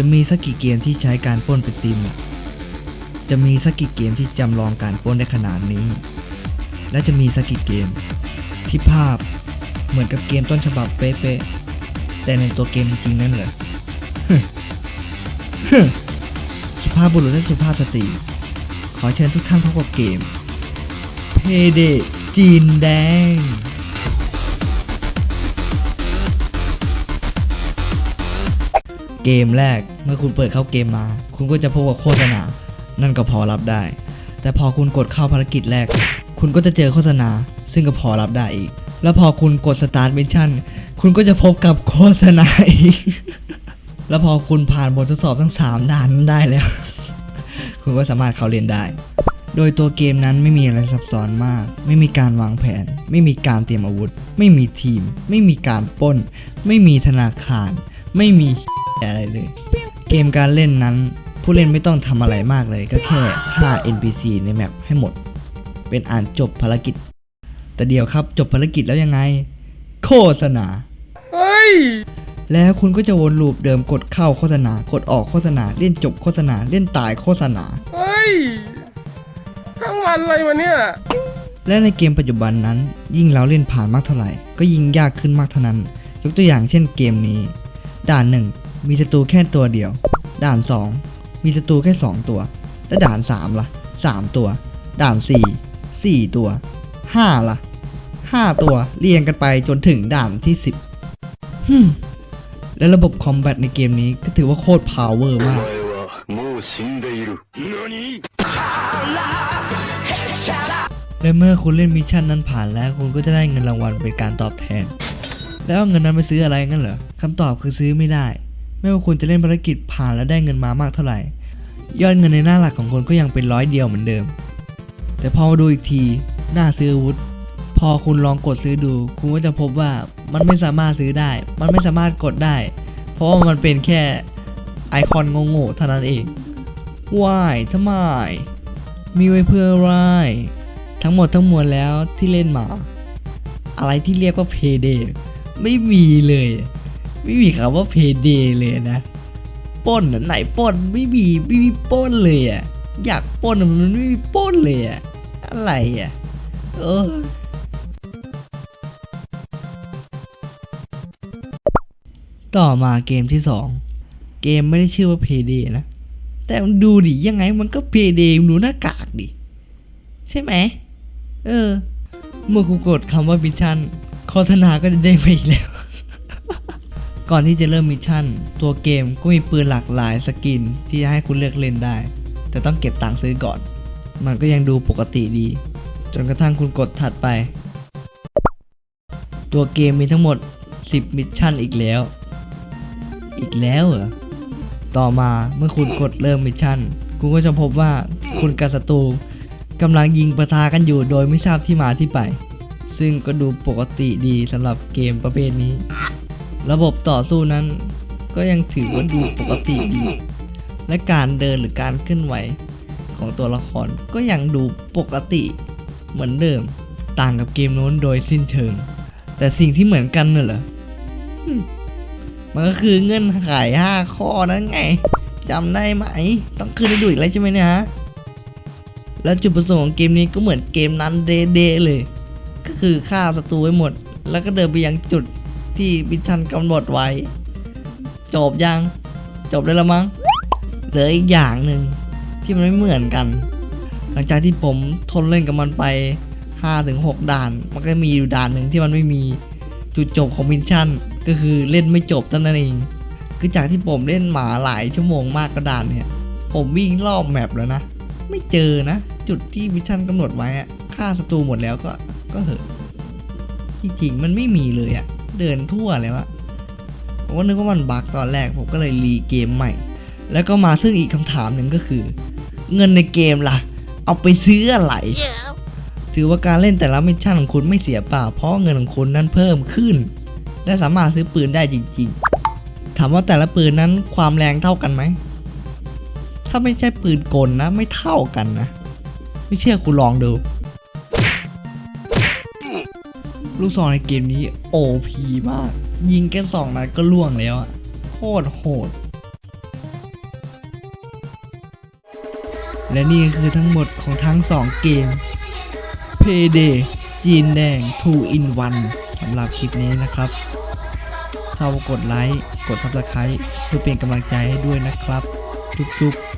จะมีสักกี่เกมที่ใช้การป้นเป็นธีมจะมีสักกี่เกมที่จำลองการป้นได้ขนาดนี้ และจะมีสักกี่เกม ที่ภาพเหมือนกับเกมต้นฉบับเป๊ะๆแต่ในตัวเกมจริงนั่นเหรอสุภาพบุรุษและสุภาพสตรีขอเชิญทุกท่านพบกับเกม เพเดจีนแดง เกมแรกเมื่อคุณเปิดเข้าเกมมา คุณก็จะพบกับโฆษณา นั่นก็พอรับได้ แต่พอคุณกดเข้าภารกิจแรก คุณก็จะเจอโฆษณา ซึ่งก็พอรับได้อีก แล้วพอคุณกดสตาร์ทมิชชั่น คุณก็จะพบกับโฆษณาอีก แล้วพอคุณผ่านบททดสอบทั้ง 3 ด่านนั้นได้แล้ว คุณก็สามารถเข้าเรียนได้ โดยตัวเกมนั้นไม่มีอะไรซับซ้อนมาก ไม่มีการวางแผน ไม่มีการเตรียมอาวุธ ไม่มีทีม ไม่มีการป้น ไม่มีธนาคาร ไม่มี อะไรเลย เกมการเล่นนั้น ผู้เล่นไม่ต้องทำอะไรมากเลย ก็แค่ฆ่า NPC ในแมปให้หมด เป็นอ่านจบภารกิจ แต่เดียวครับจบภารกิจแล้วยังไง โฆษณาเฮ้ยแล้วคุณก็จะวนลูปเดิมกดเข้าโฆษณา กดออกโฆษณา เล่นจบโฆษณา เล่นตายโฆษณา เฮ้ยทั้งวันอะไรวะเนี่ย และในเกมปัจจุบันนั้น ยิ่งเราเล่นผ่านมากเท่าไหร่ ก็ยิ่งยากขึ้นมากเท่านั้น ยกตัวอย่างเช่นเกมนี้ ด่านหนึ่ง มีศัตรูแค่ตัวเดียว ด่าน 2 มีศัตรูแค่ 2 ตัว และด่าน 3ละ่ะ 3 ตัว ด่าน 4 4 ตัว 5ละ่ะ 5 ตัวเรียงกันไปจนถึงด่านที่ 10ฮึมและระบบคอมแบทในเกมนี้ก็ถือว่าโคตรพาวเวอร์มากและเมื่อคุณเล่นมิชชั่นนั้นผ่านแล้วคุณก็จะได้เงินรางวัลเป็นการตอบแทน แล้วเอาเงินนั้นไปซื้ออะไรงั้นเหรอคำตอบคือซื้อไม่ได้ ไม่ว่าคุณจะเล่นภารกิจผ่านแล้วได้เงินมามากเท่าไหร่ ยอดเงินในหน้าหลักของคุณก็ยังเป็นร้อยเดียวเหมือนเดิม แต่พอมาดูอีกทีหน้าซื้ออาวุธ พอคุณลองกดซื้อดู คุณก็จะพบว่ามันไม่สามารถซื้อได้ มันไม่สามารถกดได้ เพราะว่ามันเป็นแค่ไอคอนโง่ๆเท่านั้นเอง why ทำไม มีไว้เพื่ออะไร ทั้งหมดทั้งมวลแล้วที่เล่นมา อะไรที่เรียกว่า payday ไม่มีเลย ไม่มีคำว่า payday เลยนะป้นน่ะไหนป้นไม่มีไม่มีป้นเลยอะอยากป้นมันไม่มีป้นเลยอะอะไรอะเออต่อมาเกมที่สองเกมไม่ได้ชื่อว่า payday นะ แต่มึงดูดิยังไงมันก็ payday มึงดูหน้ากากดิ ใช่ไหมเออ เมื่อกูกดคำว่ามิชชั่นโฆษณาก็จะเด้งไปอีกแล้ว ก่อนที่จะเริ่มมิชชั่น ตัวเกมก็มีปืนหลากหลายสกินที่จะให้คุณเลือกเล่นได้ แต่ต้องเก็บตังค์ซื้อก่อน มันก็ยังดูปกติดี จนกระทั่งคุณกดถัดไป ตัวเกมมีทั้งหมด 10 มิชชั่นอีกแล้ว อีกแล้วเหรอ ต่อมาเมื่อคุณกดเริ่มมิชชั่น คุณก็จะพบว่าคุณกับศัตรูกำลังยิงประทากันอยู่โดยไม่ทราบที่มาที่ไป ซึ่งก็ดูปกติดีสำหรับเกมประเภทนี้ ระบบต่อสู้นั้นก็ยังถือว่าดูปกติดี และการเดินหรือการเคลื่อนไหวของตัวละครก็ยังดูปกติเหมือนเดิม ต่างกับเกมโน้นโดยสิ้นเชิง แต่สิ่งที่เหมือนกันน่ะเหรอมันก็คือเงื่อนไข5ข้อนั้นไงจำได้ไหม ต้องคืนให้ดูอีกแล้วใช่ไหมเนี่ยฮะ แล้วจุดประสงค์ของเกมนี้ก็เหมือนเกมนั้นเดๆเลย ก็คือฆ่าศัตรูให้หมด แล้วก็เดินไปยังจุด ที่มิชชั่นกำหนดไว้ จบยัง จบได้แล้วมั้งเหลืออีกอย่างหนึ่งที่มันไม่เหมือนกัน หลังจากที่ผมทนเล่นกับมันไป5-6ด่าน มันก็มีอยู่ด่านหนึ่งที่มันไม่มีจุดจบของมิชชั่น ก็คือเล่นไม่จบเท่านั้นเองคือจากที่ผมเล่นหมาหลายชั่วโมงมากก็ด่านเนี่ย ผมวิ่งรอบแมปแล้วนะ ไม่เจอนะ จุดที่มิชชั่นกำหนดไว้อะฆ่าศัตรูหมดแล้วก็ก็เหอะจริงๆมันไม่มีเลยอะ เดินทั่วเลยวะผมก็นึกว่ามันบั๊กตอนแรกผมก็เลยรีเกมใหม่ แล้วก็มาซึ่งอีกคำถามหนึ่งก็คือ เงินในเกมล่ะ เอาไปซื้ออะไรถือว่าการเล่นแต่ละมิชชั่นของคุณไม่เสียเปล่า เพราะเงินของคุณนั้นเพิ่มขึ้น และสามารถซื้อปืนได้จริงๆ ถามว่าแต่ละปืนนั้นความแรงเท่ากันไหม ถ้าไม่ใช่ปืนกลนะ ไม่เท่ากันนะ ไม่เชื่อคุณลองดู ลูกซองในเกมนี้โอพีมาก ยิงแค่สองนัดก็ล่วงแล้วอะโคตรโหด และนี่คือทั้งหมดของทั้งสองเกม Payday จีนแดง 2 in 1สำหรับคลิปนี้นะครับข้ากดไลค์ กดซับสไคร b e เพื่อเป็นกำลังใจให้ด้วยนะครับ จุ๊บๆ